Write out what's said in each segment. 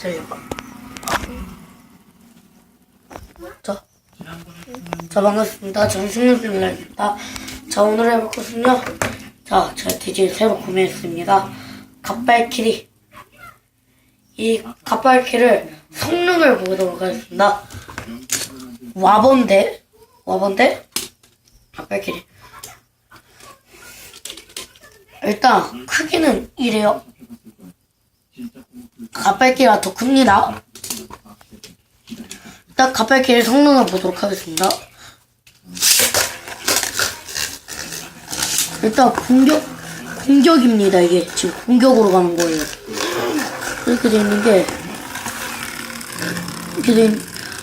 들려봐. 자, 자 반갑습니다. 저는 승률입니다. 자 오늘 해볼 것은요. 자 제가 드디어 새로 구매했습니다. 갓발키리. 이 갓발키를 성능을 보도록 하겠습니다. 와본데 와본데 갓발키리. 일단 크기는 이래요. 갓발키리가 더 큽니다. 일단 갓발키리 성능을 보도록 하겠습니다. 일단 공격 공격입니다. 이게 지금 공격으로 가는 거예요. 이렇게 돼 있는 게 이렇게 돼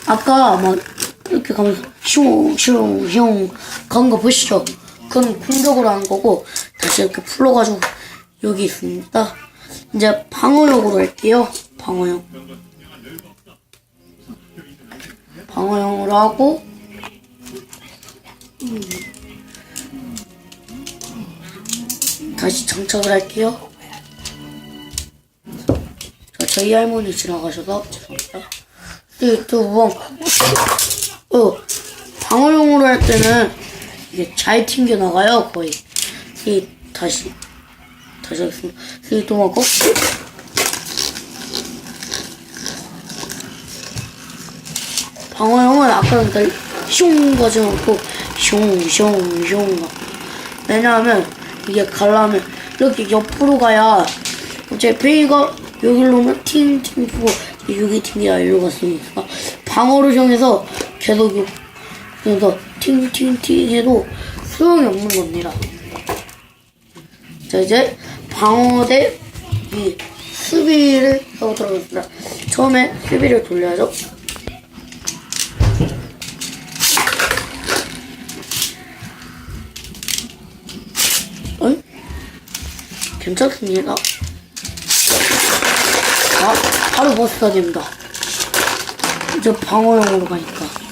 아까 막 이렇게 가면서 슝슝슝 가는 거 보시죠? 그건 공격으로 하는 거고 다시 이렇게 풀러가지고 여기 있습니다. 이제 방어용으로 할게요. 방어용. 방어용으로 하고 음. 다시 장착을 할게요. 자, 저희 할머니 지나가셔서 죄송합니다. 네, 또 뭐, 어, 방어용으로 할 때는 이게 잘 튕겨 나가요 거의. 이 다시 다시 하겠습니다. 이 동하고 방어용은 아까는 다슝 가지 않고 슝슝슝 왜냐하면 이게 가려면 이렇게 옆으로 가야 이제 베이가 여기로 오면 팅팅 pu고 여기 팅이야 이리로 갔으니까 방어를 정해서 계속 요- 그래서 팅팅팅 해도 소용이 없는 겁니다. 자 이제 방어 대 이 수비를 해보도록 하겠습니다. 처음에 수비를 돌려야죠. 응? 괜찮습니다. 아, 바로 버스가 됩니다. 이제 방어용으로 가니까.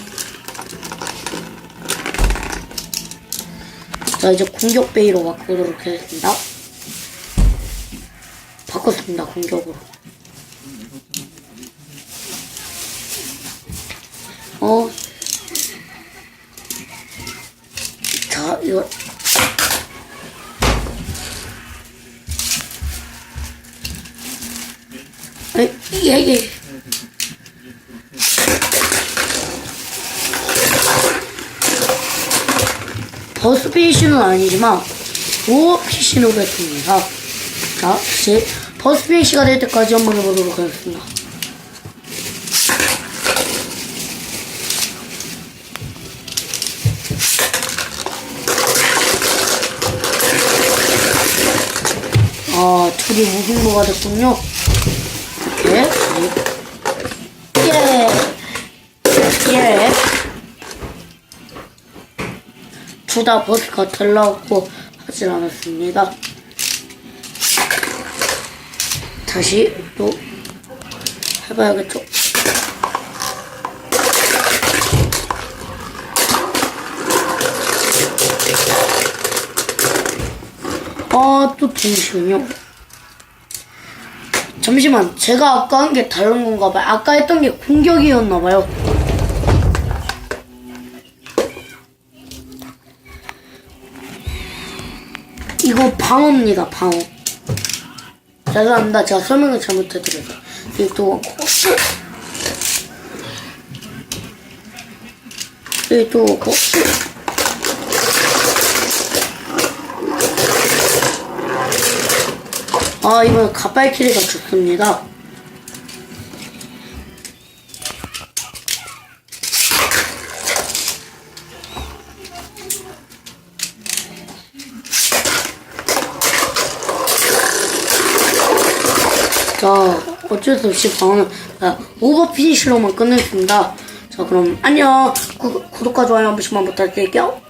자, 이제 공격 베이로 바꾸도록 하겠습니다. 바꿨습니다, 공격으로. 어. 자, 이거. 에, 예, 예. 버스 PC는 아니지만 PC로 했습니다. 자, 이제 버스 PC가 될 때까지 한번 해보도록 하겠습니다. 아, 둘이 무승부가 됐군요. 이렇게. 둘다 버스가 잘 나왔고 하진 않았습니다. 다시 또 해봐야겠죠. 아, 또 잠시만요. 잠시만, 제가 아까 한 게 다른 건가 봐요. 아까 했던 게 공격이었나 봐요. 이거 방어입니다, 방어. 죄송합니다. 제가 설명을 잘못해드려서. 이거 또, 이거 또, 아, 이건 가발키리가 좋습니다. 자, 어쩔 수 없이 방어는 아, 오버 피니쉬로만 끝냈습니다. 자, 그럼 안녕. 구, 구독과 좋아요 한 번씩만 부탁드릴게요.